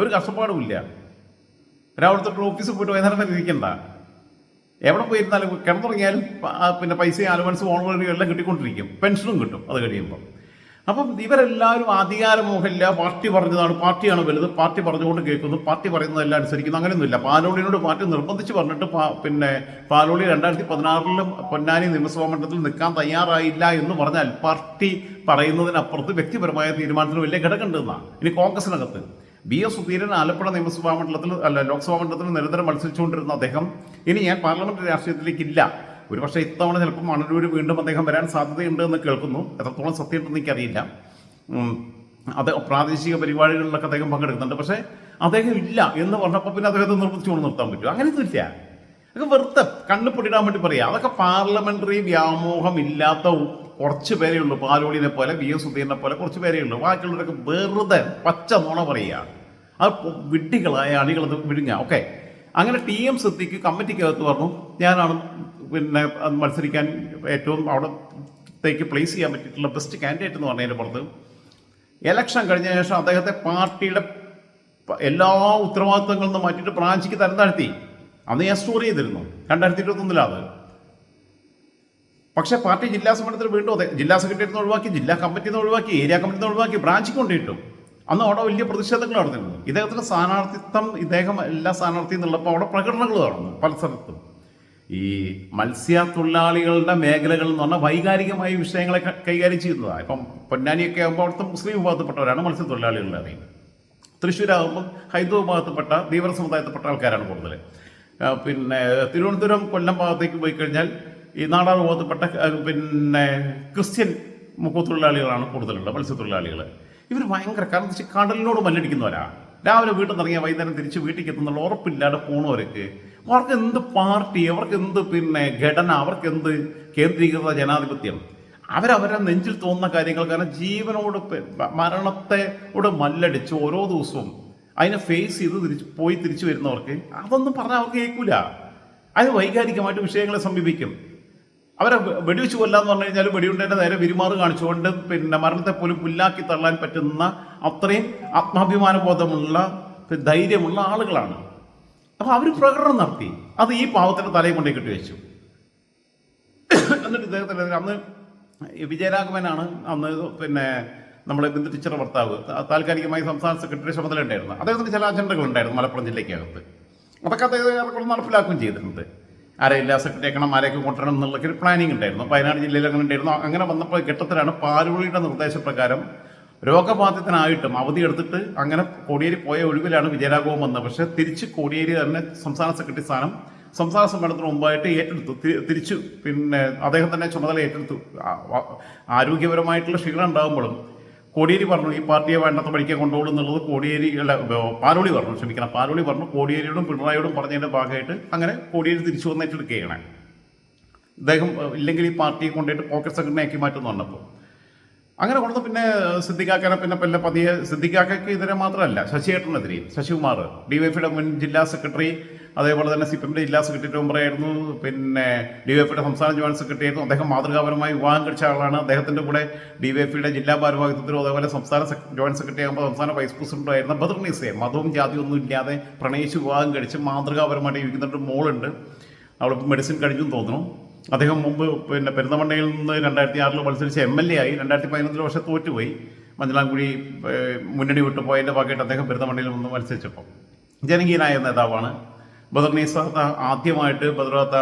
ഒരു കഷ്ടപ്പാടുമില്ല രാവിലെ തൊട്ട് ഓഫീസിൽ പോയിട്ട് വൈകുന്നേരം വരെ ഇരിക്കണ്ട. എവിടെ പോയിരുന്നാലും കിടന്നുറങ്ങിയാലും പിന്നെ പൈസയും അലവൻസും ഓണറിയും എല്ലാം കിട്ടിക്കൊണ്ടിരിക്കും. പെൻഷനും കിട്ടും അത് കഴിയുമ്പോൾ അപ്പം ഇവരെല്ലാവരും അധികാരമോഹമില്ല പാർട്ടി പറഞ്ഞതാണ് പാർട്ടിയാണ് വലുത്? പാർട്ടി പറഞ്ഞുകൊണ്ട് കേൾക്കുന്നു. പാർട്ടി പറയുന്നതെല്ലാം അനുസരിക്കുന്നു. അങ്ങനെയൊന്നുമില്ല. പാലോളിനോട് പാർട്ടി നിർബന്ധിച്ച് പറഞ്ഞിട്ട് പിന്നെ പാലോളി രണ്ടായിരത്തി പതിനാറിലും പൊന്നാനി നിയമസഭാ മണ്ഡലത്തിൽ നിൽക്കാൻ തയ്യാറായില്ല എന്ന് പറഞ്ഞാൽ പാർട്ടി പറയുന്നതിനപ്പുറത്ത് വ്യക്തിപരമായ തീരുമാനത്തിന് വലിയ ഘടകമുണ്ടെന്നാണ് ഇനി കോൺഗ്രസിനകത്ത് ബി എസ് സുധീരൻ ആലപ്പുഴ നിയമസഭാ മണ്ഡലത്തിൽ അല്ല ലോക്സഭാ മണ്ഡലത്തിൽ നിരന്തരം മത്സരിച്ചുകൊണ്ടിരുന്ന അദ്ദേഹം ഇനി ഞാൻ പാർലമെന്റ് രാഷ്ട്രീയത്തിലേക്കില്ല. ഒരു പക്ഷേ ഇത്തവണ ചിലപ്പോൾ മണലൂർ വീണ്ടും അദ്ദേഹം വരാൻ സാധ്യതയുണ്ട് എന്ന് കേൾക്കുന്നു. എത്രത്തോളം സത്യമുണ്ടെന്ന് എനിക്കറിയില്ല. അത് പ്രാദേശിക പരിപാടികളിലൊക്കെ അദ്ദേഹം പങ്കെടുക്കുന്നുണ്ട്. പക്ഷേ അദ്ദേഹം ഇല്ല എന്ന് പറഞ്ഞപ്പോൾ പിന്നെ അദ്ദേഹത്തെ നിർബന്ധിച്ചുകൊണ്ട് നിർത്താൻ പറ്റും അങ്ങനെയൊന്നുമില്ല അതൊക്കെ വെറുതെ കണ്ണു പൊടിയിടാൻ വേണ്ടി പറയാം. അതൊക്കെ പാർലമെന്ററി വ്യാമോഹം ഇല്ലാത്ത കുറച്ച് പേരേ ഉള്ളൂ. പാലോളിനെ പോലെ വി എസ് സുധീരനെ പോലെ കുറച്ച് പേരേ ഉള്ളൂ. ബാക്കിയുള്ളവരൊക്കെ വെറുതെ പച്ച നുണ പറയുക. അത് വിഡ്ഢികളായ അണികളത് വിഴുങ്ങുക. ഓക്കെ. അങ്ങനെ ടി എം സിദ്ദിഖ് കമ്മിറ്റിക്കകത്ത് പറഞ്ഞു ഞാനാണ് പിന്നെ മത്സരിക്കാൻ ഏറ്റവും അവിടത്തേക്ക് പ്ലേസ് ചെയ്യാൻ പറ്റിയിട്ടുള്ള ബെസ്റ്റ് കാൻഡിഡേറ്റ് എന്ന് പറഞ്ഞതിന്റെ പുറത്ത് എലക്ഷൻ കഴിഞ്ഞ ശേഷം അദ്ദേഹത്തെ പാർട്ടിയുടെ എല്ലാ ഉത്തരവാദിത്തങ്ങളിൽ നിന്ന് മാറ്റിയിട്ട് ബ്രാഞ്ചിക്ക് തരം താഴ്ത്തി. അന്ന് ഞാൻ സ്റ്റോർ ചെയ്തിരുന്നു. രണ്ടായിരത്തി ഇരുപത്തൊന്നിലാണ് പക്ഷെ പാർട്ടി ജില്ലാ സമ്മേളനത്തിൽ വീണ്ടും അതെ ജില്ലാ സെക്രട്ടറിയിൽ നിന്ന് ഒഴിവാക്കി ജില്ലാ കമ്മിറ്റിയിൽ നിന്ന് ഒഴിവാക്കി ഏരിയ കമ്മിറ്റിയിൽ നിന്ന് ഒഴിവാക്കി ബ്രാഞ്ചിൽ കൊണ്ടിട്ടു അന്ന് അവിടെ വലിയ പ്രതിഷേധങ്ങൾ നടന്നിരുന്നു. ഇദ്ദേഹത്തിന്റെ സ്ഥാനാർത്ഥിത്വം ഇദ്ദേഹം എല്ലാ സ്ഥാനാർത്ഥി എന്നുള്ളപ്പോൾ അവിടെ പ്രകടനങ്ങൾ നടന്നു പല സ്ഥലത്തും. ഈ മത്സ്യത്തൊഴിലാളികളുടെ മേഖലകൾ എന്ന് പറഞ്ഞാൽ വൈകാരികമായ വിഷയങ്ങളെ കൈകാര്യം ചെയ്യുന്നതാണ് ഇപ്പം പൊന്നാനിയൊക്കെ ആകുമ്പോൾ അവിടുത്തെ മുസ്ലിം വിഭാഗത്തിൽപ്പെട്ടവരാണ് മത്സ്യത്തൊഴിലാളികളുടെ തൃശ്ശൂരാകുമ്പോൾ ഹൈന്ദവ വിഭാഗത്തിൽപ്പെട്ട തീവ്ര സമുദായത്തിൽപ്പെട്ട ആൾക്കാരാണ് കൂടുതൽ പിന്നെ തിരുവനന്തപുരം കൊല്ലം ഭാഗത്തേക്ക് പോയി കഴിഞ്ഞാൽ ഈ നാടാർ വിഭാഗത്തിൽപ്പെട്ട പിന്നെ ക്രിസ്ത്യൻ മുഖത്തൊഴിലാളികളാണ് കൂടുതലുള്ളത് മത്സ്യത്തൊഴിലാളികൾ ഇവർ ഭയങ്കര കാരണം വെച്ചാൽ കടലിനോട് മല്ലടിക്കുന്നവരാണ് രാവിലെ വീട്ടിൽ നിന്ന് വൈകുന്നേരം തിരിച്ച് വീട്ടിലേക്ക് എത്തുന്നുള്ള ഉറപ്പില്ലാതെ പോണവർക്ക് അവർക്ക് എന്ത് പാർട്ടി അവർക്ക് എന്ത് പിന്നെ ഘടന അവർക്ക് എന്ത് കേന്ദ്രീകൃത ജനാധിപത്യം? അവരവരെ നെഞ്ചിൽ തോന്നുന്ന കാര്യങ്ങൾ കാരണം ജീവനോട് മരണത്തെയോട് മല്ലടിച്ച് ഓരോ ദിവസവും അതിനെ ഫേസ് ചെയ്ത് തിരിച്ച് പോയി തിരിച്ചു വരുന്നവർക്ക് അതൊന്നും പറഞ്ഞാൽ അവർക്ക് കേൾക്കൂല. അത് വൈകാരികമായിട്ട് വിഷയങ്ങളെ സമീപിക്കും. അവരെ വെടിവെച്ച് കൊല്ലാന്ന് പറഞ്ഞു കഴിഞ്ഞാൽ വെടിയുണ്ടേന്റെ നേരെ വിരുമാറ് കാണിച്ചുകൊണ്ട് പിന്നെ മരണത്തെ പോലും പുല്ലാക്കി തള്ളാൻ പറ്റുന്ന അത്രയും ആത്മാഭിമാന ബോധമുള്ള ധൈര്യമുള്ള ആളുകളാണ്. അപ്പോൾ അവർ പ്രകടനം നടത്തി. അത് ഈ പാവത്തിന്റെ തലയിൽ കൊണ്ടേ കെട്ടിവെച്ചു എന്നിട്ട് ഇദ്ദേഹത്തിന്റെ അന്ന് വിജയരാഘവനാണ് അന്ന് പിന്നെ നമ്മളെ ബിന്ദു ടീച്ചറുടെ ഭർത്താവ്. താൽക്കാലികമായി സംസ്ഥാന സെക്രട്ടറി ചുമതല ഉണ്ടായിരുന്നു അദ്ദേഹത്തിന് ചില അജണ്ടകൾ ഉണ്ടായിരുന്നു മലപ്പുറം ജില്ലയ്ക്കകത്ത്. അതൊക്കെ അദ്ദേഹം ഏറെക്കുറെ നടപ്പിലാക്കുകയും ചെയ്തിട്ടുണ്ട്. ആരെയില്ല സെക്രട്ടറി ആക്കണം ആരെയൊക്കെ കൊണ്ടുവരണം എന്നുള്ള പ്ലാനിങ് ഉണ്ടായിരുന്നു. വയനാട് ജില്ലയിൽ അങ്ങനെ ഉണ്ടായിരുന്നു. അങ്ങനെ വന്നപ്പോൾ ഘട്ടത്തിലാണ് പാലുളിയുടെ നിർദ്ദേശപ്രകാരം രോഗബാധിതനായിട്ടും അവധി എടുത്തിട്ട് അങ്ങനെ കോടിയേരി പോയ ഒഴിവിലാണ് വിജയരാഘവൻ വന്നത്. പക്ഷേ തിരിച്ച് കോടിയേരി തന്നെ സംസ്ഥാന സെക്രട്ടറി സ്ഥാനം സംസ്ഥാന സമ്മേളനത്തിന് മുമ്പായിട്ട് ഏറ്റെടുത്തു. തിരിച്ചു പിന്നെ അദ്ദേഹം തന്നെ ചുമതല ഏറ്റെടുത്തു. ആരോഗ്യപരമായിട്ടുള്ള ക്ഷീണം ഉണ്ടാകുമ്പോഴും കോടിയേരി പറഞ്ഞു ഈ പാർട്ടിയെ വേണ്ടത്ര പഠിക്കാൻ കൊണ്ടുപോകും എന്നുള്ളത് കോടിയേരി പാലോളി പറഞ്ഞു ക്ഷമിക്കണം. പാലോളി പറഞ്ഞു കോടിയേരിയോടും പിണറായിയോടും പറഞ്ഞതിന്റെ ഭാഗമായിട്ട് അങ്ങനെ കോടിയേരി തിരിച്ചു വന്ന് ഏറ്റെടുക്കുകയാണ്. അദ്ദേഹം ഇല്ലെങ്കിൽ ഈ പാർട്ടിയെ കൊണ്ടുപോയിട്ട് പോക്കറ്റ് സെക്രട്ടറി ആക്കി മാറ്റുന്നു പറഞ്ഞപ്പോൾ. അങ്ങനെ കൊണ്ടു പിന്നെ സിദ്ദിഖാക്കനെ പിന്നെ പിന്നെ പതിയെ സിദ്ദിഖാക്കയ്ക്ക് എതിരെ മാത്രമല്ല ശശിയേട്ടനെതിരെയും ശശികുമാർ ഡി വൈ എഫിയുടെ മുൻ ജില്ലാ സെക്രട്ടറി അതേപോലെ തന്നെ സി പി എമ്മിന്റെ ജില്ലാ സെക്രട്ടറി മെമ്പറായിരുന്നു. പിന്നെ ഡി വൈ എഫിയുടെ സംസ്ഥാന ജോയിന്റ് സെക്രട്ടറി ആയിരുന്നു അദ്ദേഹം മാതൃകാപരമായി വിവാഹം കഴിച്ച ആളാണ്. അദ്ദേഹത്തിന്റെ കൂടെ ഡി വൈ എഫിയുടെ ജില്ലാ ഭാരവാഹിത്വത്തിലും അതേപോലെ സംസ്ഥാന ജോയിന്റ് സെക്രട്ടറി ആകുമ്പോൾ സംസ്ഥാന വൈസ് പ്രസിഡന്റും ആയിരുന്ന ബദർനീസയെ മതവും ജാതിയും ഒന്നും ഇല്ലാതെ പ്രണയിച്ച് വിവാഹം കഴിച്ച് മാതൃകാപരമായിട്ട് ജീവിക്കുന്നുണ്ട് മോളുണ്ട്. അവൾ മെഡിസിൻ കഴിഞ്ഞു തോന്നുന്നു. അദ്ദേഹം മുമ്പ് പിന്നെ പെരുന്തമണ്ണയിൽ നിന്ന് രണ്ടായിരത്തി ആറിൽ മത്സരിച്ച് എം എൽ എ ആയി രണ്ടായിരത്തി പതിനൊന്നിൽ പക്ഷേ തോറ്റുപോയി. മഞ്ഞളാംകുഴി മുന്നണി വിട്ടു പോയതിന്റെ ഭാഗമായിട്ട് അദ്ദേഹം പെരുന്തമണ്ണയിൽ നിന്ന് മത്സരിച്ചപ്പോൾ. ജനകീയനായ നേതാവാണ് ബദർനീസ ആദ്യമായിട്ട് ബദറാത്ത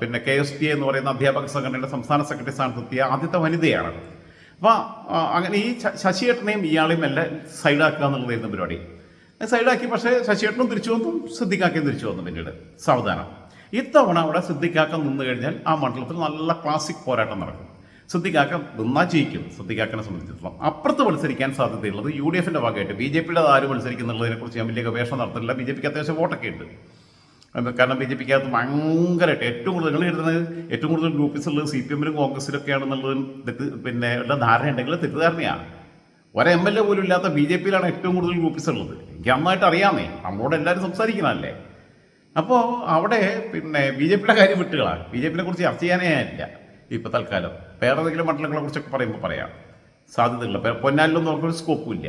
പിന്നെ കെ എസ് പി എന്ന് പറയുന്ന അധ്യാപക സംഘടനയുടെ സംസ്ഥാന സെക്രട്ടറി സ്ഥാനത്തെത്തിയ ആദ്യത്തെ വനിതയാണ് അപ്പോൾ അങ്ങനെ ഈ ശശിയേട്ടനെയും ഇയാളെയും എല്ലാം സൈഡാക്കുക എന്നുള്ളതായിരുന്നു പരിപാടി. സൈഡാക്കി പക്ഷേ ശശിയേട്ടനും തിരിച്ചു വന്നു സിദ്ധിക്കാക്കിയും തിരിച്ചു വന്നു പിന്നീട്. സാവധാനം. ഇത്തവണ അവിടെ സിദ്ധിക്കാക്ക നിന്ന് കഴിഞ്ഞാൽ ആ മണ്ഡലത്തിൽ നല്ല ക്ലാസിക് പോരാട്ടം നടക്കും. സിദ്ദിഖാക്ക നിന്നാ ജയിക്കും സിദ്ദിഖാക്കനെ സംബന്ധിച്ചിടത്തോളം. അപ്പുറത്ത് മത്സരിക്കാൻ സാധ്യതയുള്ളത് യു ഡി എഫിന്റെ ഭാഗമായിട്ട്. ബി ജെ പിയുടെ ആര് മത്സരിക്കുന്നുള്ളതിനെ കുറിച്ച് ഞാൻ വലിയ ഗവേഷണം നടത്തുന്നില്ല ബി ജെ പിക്ക് അത്യാവശ്യം വോട്ടൊക്കെ ഉണ്ട്. കാരണം ബി ജെ പിക്ക് അകത്ത് ഭയങ്കരമായിട്ട് ഏറ്റവും കൂടുതൽ നിങ്ങൾ എഴുതുന്നത് ഏറ്റവും കൂടുതൽ ഗ്രൂപ്പിസ് ഉള്ളത് സി പി എമ്മിലും കോൺഗ്രസിലൊക്കെയാണെന്നുള്ളത് തെറ്റ് പിന്നെ ഉള്ള ധാരണ ഉണ്ടെങ്കിൽ തെറ്റിദ്ധാരണയാണ്. ഒരു എം എൽ എ പോലും ഇല്ലാത്ത ബി ജെ പിയിലാണ് ഏറ്റവും കൂടുതൽ ഗ്രൂപ്പിസ് ഉള്ളത് എനിക്ക് നന്നായിട്ട് അറിയാമേ. നമ്മളോട് എല്ലാവരും സംസാരിക്കണമല്ലേ? അപ്പോൾ അവിടെ പിന്നെ ബി ജെ പിയുടെ കാര്യം വിട്ടുകളാണ് ബി ജെ പിനെ കുറിച്ച് ചർച്ച ചെയ്യാനേ ഇല്ല ഇപ്പോൾ തൽക്കാലം. വേറെ ഏതെങ്കിലും മണ്ഡലങ്ങളെ കുറിച്ചൊക്കെ പറയുമ്പോൾ പറയാം. സാധ്യതയില്ല ഇപ്പൊ പൊന്നാലിലൊന്നും അവർക്കൊരു സ്കോപ്പും ഇല്ല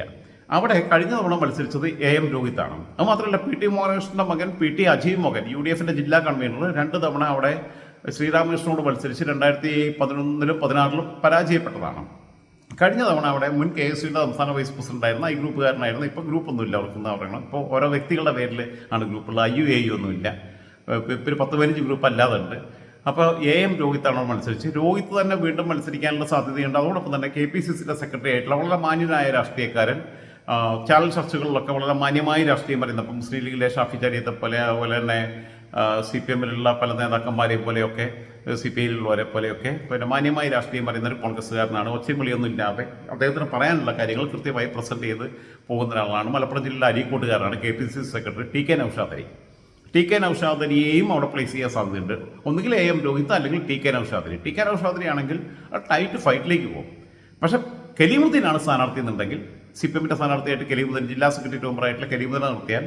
അവിടെ കഴിഞ്ഞ തവണ മത്സരിച്ചത് എ എം രോഹിത്താണ്. അത് മാത്രമല്ല പി ടി മോഹനകൃഷ്ണന്റെ മകൻ P T Ajay Mohan U D എഫിന്റെ ജില്ലാ കൺവീനർ രണ്ട് തവണ അവിടെ ശ്രീരാമകൃഷ്ണനോട് മത്സരിച്ച് രണ്ടായിരത്തി പതിനൊന്നിലും പതിനാറിലും പരാജയപ്പെട്ടതാണ്. കഴിഞ്ഞ തവണ അവിടെ മുൻ കെ എസ് യുടെ സംസ്ഥാന വൈസ് പ്രസിഡന്റ് ഈ ഗ്രൂപ്പുകാരനായിരുന്നു ഇപ്പോൾ ഗ്രൂപ്പൊന്നുമില്ല അവർക്ക് എന്താ പറയണം ഇപ്പോൾ ഓരോ വ്യക്തികളുടെ പേരിൽ ആണ് ഗ്രൂപ്പുള്ളത്. ഐ യു എ യു ഒന്നുമില്ല. ഇപ്പൊ ഒരു പത്ത് പതിനഞ്ച് ഗ്രൂപ്പ് അല്ലാതെ ഉണ്ട് അപ്പോൾ എ എം രോഹിത്താണോ മത്സരിച്ച് രോഹിത് തന്നെ വീണ്ടും മത്സരിക്കാനുള്ള സാധ്യതയുണ്ട്. അതോടൊപ്പം തന്നെ കെ പി സി സിയുടെ സെക്രട്ടറി ആയിട്ടുള്ള വളരെ മാന്യനായ രാഷ്ട്രീയക്കാരൻ ചാനൽ ചർച്ചകളിലൊക്കെ വളരെ മാന്യമായ രാഷ്ട്രീയം പറയുന്നത് അപ്പം മുസ്ലിം ലീഗിലെ ഷാഫി ചരിയത്തെ പോലെ അതുപോലെ തന്നെ സി പി എമ്മിലുള്ള പല നേതാക്കന്മാരെയും പോലെയൊക്കെ സി പി ഐയിലുള്ളവരെ പോലെയൊക്കെ പിന്നെ മാന്യമായ രാഷ്ട്രീയം പറയുന്ന ഒരു കോൺഗ്രസ്സുകാരനാണ്. ഒച്ചയും ഇല്ലാതെ അദ്ദേഹത്തിന് പറയാനുള്ള കാര്യങ്ങൾ കൃത്യമായി പ്രസന്റ് ചെയ്ത് പോകുന്ന ഒരാളാണ്. മലപ്പുറം ജില്ലയിലെ അരീക്കോട്ടുകാരനാണ് K P C secretary T K Noushadali. T K നൌഷാദരിയെയും അവിടെ പ്ലേസ് ചെയ്യാൻ സാധ്യതയുണ്ട്. ഒന്നുകിൽ എ എം രോഹിത് അല്ലെങ്കിൽ T K Noushadali. T K Noushadali ആണെങ്കിൽ ടൈറ്റ് ഫൈറ്റിലേക്ക് പോകും. പക്ഷെ കലീമുദ്ദീനാണ് സ്ഥാനാർത്ഥി എന്നുണ്ടെങ്കിൽ സി പി എമ്മിന്റെ സ്ഥാനാർത്ഥിയായിട്ട് കലീമുദ്ദീൻ ജില്ലാ സെക്രട്ടറി മെമ്പറായിട്ടുള്ള കലീമുദ്ദീനെ നിർത്തിയാൽ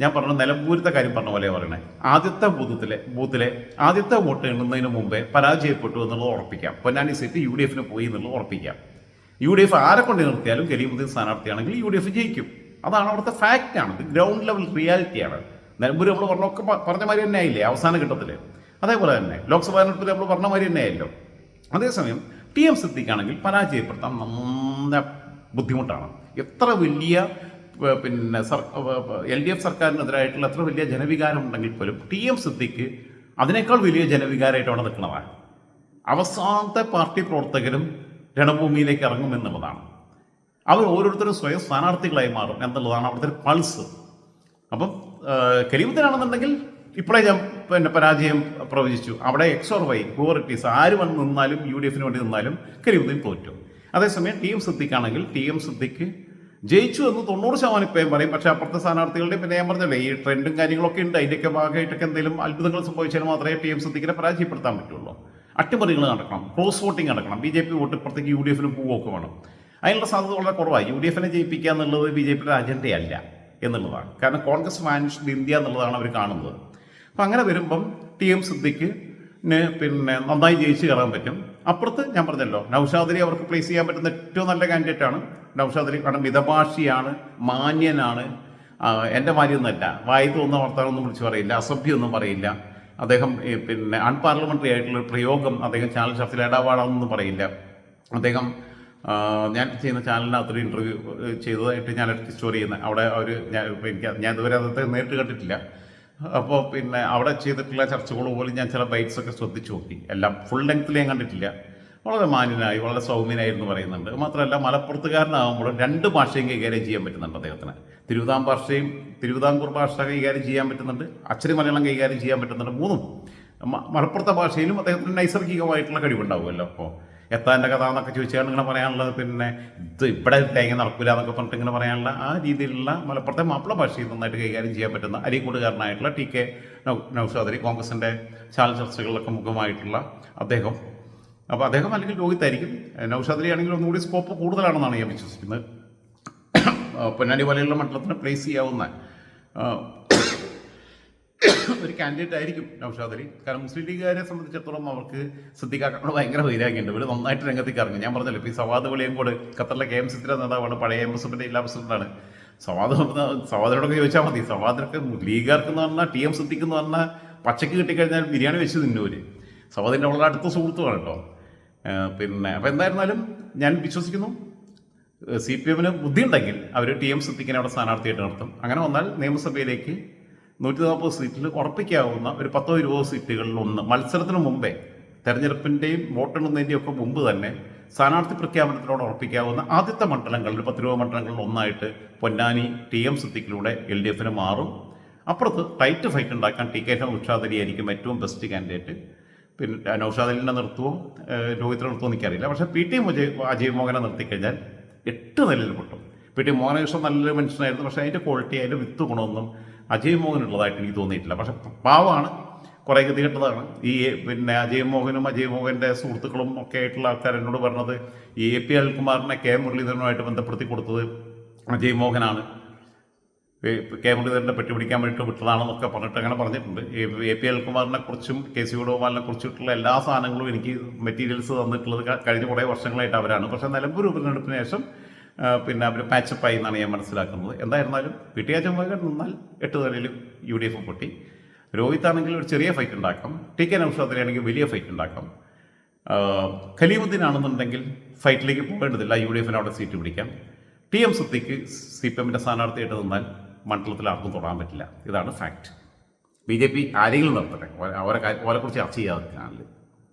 ഞാൻ പറഞ്ഞ നിലമ്പൂരത്തെ കാര്യം പറഞ്ഞ പോലെ പറയണേ. ആദ്യത്തെ ബൂത്തിലെ ബൂത്തിലെ ആദ്യത്തെ വോട്ട് എണ്ണുന്നതിന് മുമ്പേ പരാജയപ്പെട്ടു എന്നുള്ളത് ഉറപ്പിക്കാം. പൊന്നാനി സീറ്റ് യു ഡി എഫിന് പോയി എന്നുള്ളത് ഉറപ്പിക്കാം. യു ഡി എഫ് ആരെ കൊണ്ട് നിർത്തിയാലും കലീമുദ്ദീൻ സ്ഥാനാർത്ഥിയാണെങ്കിൽ യു ഡി എഫ് ജയിക്കും. അതാണ് അവിടുത്തെ ഫാക്റ്റാണ് ഇത് ഗ്രൗണ്ട് ലെവൽ റിയാലിറ്റിയാണ് നിലമ്പൂർ നമ്മൾ പറഞ്ഞൊക്കെ പറഞ്ഞ മാതിരി തന്നെ ആയില്ലേ അവസാന ഘട്ടത്തിൽ അതേപോലെ തന്നെ ലോക്സഭാ തെരഞ്ഞെടുപ്പിൽ നമ്മൾ പറഞ്ഞ മാതിരി തന്നെ ആയല്ലോ. അതേസമയം ടി എം സിദ്ദിഖാണെങ്കിൽ പരാജയപ്പെടുത്താൻ നല്ല ബുദ്ധിമുട്ടാണ്. എത്ര വലിയ പിന്നെ എൽ ഡി എഫ് സർക്കാരിനെതിരായിട്ടുള്ള അത്ര വലിയ ജനവികാരം ഉണ്ടെങ്കിൽ പോലും ടി എം സിദ്ദിഖ് അതിനേക്കാൾ വലിയ ജനവികാരമായിട്ട് അവിടെ അവസാനത്തെ പാർട്ടി പ്രവർത്തകരും രണഭൂമിയിലേക്ക് ഇറങ്ങുമെന്നുള്ളതാണ് അവർ ഓരോരുത്തരും സ്വയം സ്ഥാനാർത്ഥികളായി മാറും എന്നുള്ളതാണ് അവിടുത്തെ പൾസ്. അപ്പം കരീമത്തിനാണെന്നുണ്ടെങ്കിൽ ഇപ്പോഴേ ഞാൻ പിന്നെ പരാജയം പ്രവചിച്ചു. അവിടെ X or Y whoever it is ആര് വന്ന് നിന്നാലും യു ഡി എഫിന് വേണ്ടി നിന്നാലും കരീമുദ്ദീൻ തോറ്റു. അതേസമയം ടി എം സിദ്ദിഖാണെങ്കിൽ ടി എം സിദ്ദിഖ് ജയിച്ചു എന്ന് തൊണ്ണൂറ് ശതമാനം ഇപ്പം പറയും. പക്ഷെ അപ്പുറത്തെ സ്ഥാനാർത്ഥികളുടെ പിന്നെ ഞാൻ പറഞ്ഞല്ലേ ഈ ട്രെൻഡും കാര്യങ്ങളൊക്കെ ഉണ്ട്. അതിന്റെയൊക്കെ ഭാഗമായിട്ടൊക്കെ എന്തെങ്കിലും അത്ഭുതങ്ങൾ സംഭവിച്ചാൽ മാത്രമേ ടി എം സിദ്ദിഖിനെ പരാജയപ്പെടുത്താൻ പറ്റുള്ളൂ. അട്ടിമറികൾ നടക്കണം. ക്രോസ് വോട്ടിംഗ് നടക്കണം. ബി ജെ പി വോട്ട് ഇപ്പുറത്തേക്ക് യു ഡി എഫിന് പോവുകയൊക്കെ വേണം. അതിനുള്ള സാധ്യത വളരെ കുറവാണ് യു ഡി എഫിനെ ജയിപ്പിക്കുക എന്നുള്ളത് ബി ജെ പിയുടെ അജണ്ടയല്ല എന്നുള്ളതാണ്. കാരണം കോൺഗ്രസ് മാനിഷ്ഡ് ഇന്ത്യ എന്നുള്ളതാണ് അവർ കാണുന്നത്. അപ്പം അങ്ങനെ വരുമ്പം ടി എം സിദ്ദിഖിന് പിന്നെ നന്നായി ജയിച്ച് കയറാൻ പറ്റും. അപ്പുറത്ത് ഞാൻ പറഞ്ഞല്ലോ നൗഷാദരി അവർക്ക് പ്ലേസ് ചെയ്യാൻ പറ്റുന്ന ഏറ്റവും നല്ല കാൻഡിഡേറ്റ് ആണ്. നൗഷാദരി കാരണം മിതഭാഷിയാണ് മാന്യനാണ്. എന്റെ മാര്യൊന്നുമല്ല വായി തോന്നുന്ന വർത്തമാനമൊന്നും വിളിച്ചു പറയില്ല അസഭ്യമൊന്നും പറയില്ല. അദ്ദേഹം പിന്നെ അൺപാർലമെന്ററി ആയിട്ടുള്ള പ്രയോഗം അദ്ദേഹം ചാനൽ ചർച്ചയിൽ ഇടപാടാണെന്നൊന്നും പറയില്ല. അദ്ദേഹം ഞാൻ ചെയ്യുന്ന ചാനലിനകത്തൊരു ഇന്റർവ്യൂ ചെയ്തതായിട്ട് ഞാൻ സ്റ്റോറി ചെയ്യുന്നത് അവിടെ അവർ ഞാൻ എനിക്ക് ഞാൻ ഇതുവരെ അദ്ദേഹത്തെ നേരിട്ട് കണ്ടിട്ടില്ല. അപ്പോൾ പിന്നെ അവിടെ ചെയ്തിട്ടുള്ള ചർച്ചകൾ പോലും ഞാൻ ചില ബൈറ്റ്സ് ഒക്കെ ശ്രദ്ധിച്ചു നോക്കി. എല്ലാം ഫുൾ ലെങ്ത്തിൽ ഞാൻ കണ്ടിട്ടില്ല. വളരെ മാന്യനായി വളരെ സൗമ്യനായിരുന്നു പറയുന്നുണ്ട്. മാത്രമല്ല മലപ്പുറത്തുകാരനാകുമ്പോൾ രണ്ട് ഭാഷയും കൈകാര്യം ചെയ്യാൻ പറ്റുന്നുണ്ട് അദ്ദേഹത്തിന്. തിരുവിതാം ഭാഷയും തിരുവിതാംകൂർ ഭാഷ കൈകാര്യം ചെയ്യാൻ പറ്റുന്നുണ്ട്. അച്ചടി മലയാളം കൈകാര്യം ചെയ്യാൻ പറ്റുന്നുണ്ട്. മൂന്നും മലപ്പുറത്തെ ഭാഷയിലും അദ്ദേഹത്തിന് നൈസർഗികമായിട്ടുള്ള കഴിവുണ്ടാവുമല്ലോ. അപ്പോൾ എത്താന്റെ കഥ എന്നൊക്കെ ചോദിച്ചാൽ ഇങ്ങനെ പറയാനുള്ളത്. പിന്നെ ഇത് ഇവിടെ തേങ്ങ നടക്കില്ല എന്നൊക്കെ പറഞ്ഞിട്ട് ഇങ്ങനെ പറയാനുള്ള ആ രീതിയിലുള്ള മലപ്പുറത്തെ മാപ്പിള ഭാഷയിൽ നന്നായിട്ട് കൈകാര്യം ചെയ്യാൻ പറ്റുന്ന അരീക്കോടുകാരനായിട്ടുള്ള ടി കെ നൌഷാദരി കോൺഗ്രസിന്റെ ചാൽ ചർച്ചകളിലൊക്കെ മുഖമായിട്ടുള്ള അദ്ദേഹം. അപ്പോൾ അദ്ദേഹം അല്ലെങ്കിൽ രോഹിത്തായിരിക്കും. നൌഷാദരി ആണെങ്കിൽ ഒന്നുകൂടി സ്കോപ്പ് കൂടുതലാണെന്നാണ് ഞാൻ വിശ്വസിക്കുന്നത്. പൊന്നാനി പോലെയുള്ള മണ്ഡലത്തിന് പ്ലേസ് ചെയ്യാവുന്ന ഒരു കാൻഡിഡേറ്റ് ആയിരിക്കും നൌഷാദ് അലി കാരണം മുസ്ലിം ലീഗുകാരെ സംബന്ധിച്ചിടത്തോളം അവർക്ക് സിദ്ദിഖാക്കളോട് ഭയങ്കര വൈരാഗ്യമുണ്ട്. ഇവർ നന്നായിട്ട് രംഗത്തേക്ക് ഇറങ്ങും. ഞാൻ പറഞ്ഞല്ലോ ഇപ്പോൾ ഈ സവാദ് വെളിയും കൂടെ ഖത്തറിലെ കെ എം സിത്ര നേതാവാണ് പഴയ എം എസ് എഫിന്റെ ജില്ലാ പ്രസിഡന്റാണ്. സവാദ് സവാദിനോടൊക്കെ ചോദിച്ചാൽ മതി. സവാദിനൊക്കെ ലീഗുകാർക്ക് എന്ന് പറഞ്ഞാൽ ടി എം സിദ്ദിഖ് എന്ന് പറഞ്ഞാൽ പച്ചക്ക് കിട്ടിക്കഴിഞ്ഞാൽ ബിരിയാണി വെച്ച് തിന്നൂര്. സവാദിന്റെ വളരെ അടുത്ത സുഹൃത്തുമാണ് കേട്ടോ. പിന്നെ അപ്പോൾ എന്തായിരുന്നാലും ഞാൻ വിശ്വസിക്കുന്നു. സി പി എമ്മിന് ബുദ്ധിയുണ്ടെങ്കിൽ അവർ ടി എം സിദ്ദിഖിനെ അവിടെ സ്ഥാനാർത്ഥിയായിട്ട് നിർത്തും അങ്ങനെ വന്നാൽ നിയമസഭയിലേക്ക് നൂറ്റി നാൽപ്പത് സീറ്റിൽ ഉറപ്പിക്കാവുന്ന ഒരു പത്തോ ഇരുപതോ സീറ്റുകളിൽ ഒന്ന്. മത്സരത്തിന് മുമ്പേ തെരഞ്ഞെടുപ്പിന്റെയും വോട്ടെണ്ണുന്നതിന്റെയും ഒക്കെ മുമ്പ് തന്നെ സ്ഥാനാർത്ഥി പ്രഖ്യാപനത്തിനോട് ഉറപ്പിക്കാവുന്ന ആദ്യത്തെ മണ്ഡലങ്ങളിൽ പത്ത് രൂപ മണ്ഡലങ്ങളിൽ ഒന്നായിട്ട് പൊന്നാനി ടി എം സിദ്ദിഖിലൂടെ എൽ ഡി എഫിന് മാറും. അപ്പുറത്ത് ടൈറ്റ് ഫൈറ്റ് ഉണ്ടാക്കാൻ ടി കെ നൌഷാദലി ആയിരിക്കും ഏറ്റവും ബെസ്റ്റ് കാൻഡിഡേറ്റ് പിന്നെ നൌഷാദലിനെ നിർത്തുമോ ഏഹ് രോഹിത്തിനെ നിർത്തുമോ എനിക്കറിയില്ല. പക്ഷേ പി ടി അജയ് അജയ് മോഹനെ നിർത്തിക്കഴിഞ്ഞാൽ എട്ട് നിലയിൽ പൊട്ടും. പി ടി മോഹനകൃഷ്ണൻ നല്ലൊരു മനുഷ്യനായിരുന്നു. പക്ഷേ അതിന്റെ ക്വാളിറ്റി അതിന്റെ വിത്ത് ഗുണമൊന്നും അജയ് മോഹനുള്ളതായിട്ട് എനിക്ക് തോന്നിയിട്ടില്ല. പക്ഷെ പാവമാണ് കുറേ ഗതികെട്ടതാണ് ഈ പിന്നെ അജയ് മോഹനും അജയ് മോഹന്റെ സുഹൃത്തുക്കളും ഒക്കെ ആയിട്ടുള്ള ആൾക്കാർ എന്നോട് പറഞ്ഞത് ഈ എ പി അനിൽകുമാറിനെ കെ മുരളീധരനുമായിട്ട് ബന്ധപ്പെടുത്തി കൊടുത്തത് അജയ് മോഹനാണ് കെ മുരളീധരനെ പെട്ടി പിടിക്കാൻ വേണ്ടിയിട്ട് വിട്ടതാണെന്നൊക്കെ പറഞ്ഞിട്ട് അങ്ങനെ പറഞ്ഞിട്ടുണ്ട്. എ പി അൽകുമാറിനെ കുറിച്ചും കെ സി വേണുഗോപാലിനെ കുറിച്ചിട്ടുള്ള എല്ലാ സാധനങ്ങളും എനിക്ക് മെറ്റീരിയൽസ് തന്നിട്ടുള്ളത് കഴിഞ്ഞ കുറേ വർഷങ്ങളായിട്ട് അവരാണ്. പക്ഷേ നിലമ്പൂർ ഉപതെരഞ്ഞെടുപ്പിന് ശേഷം പിന്നെ അവർ പാച്ചപ്പായി എന്നാണ് ഞാൻ മനസ്സിലാക്കുന്നത്. എന്തായിരുന്നാലും പി ടി അജംബാഗർ നിന്നാൽ എട്ട് തലയിൽ യു ഡി എഫ് പൊട്ടി. രോഹിത് ആണെങ്കിൽ ഒരു ചെറിയ ഫൈറ്റ് ഉണ്ടാക്കാം. ടി കെ നൌഷാദിനാണെങ്കിൽ വലിയ ഫൈറ്റ് ഉണ്ടാക്കാം. ഖലീമുദ്ദീൻ ആണെന്നുണ്ടെങ്കിൽ ഫൈറ്റിലേക്ക് പോകേണ്ടതില്ല. യു ഡി എഫിന് അവിടെ സീറ്റ് പിടിക്കാം. T M Siddique C P എമ്മിന്റെ സ്ഥാനാർത്ഥിയായിട്ട് നിന്നാൽ മണ്ഡലത്തിൽ ആർക്കും തൊടാൻ പറ്റില്ല. ഇതാണ് ഫാക്റ്റ് ബി ജെ പി ആരെങ്കിലും നിർത്തട്ടെ അവരെ അവരെക്കുറിച്ച് ചർച്ച ചെയ്യാതെ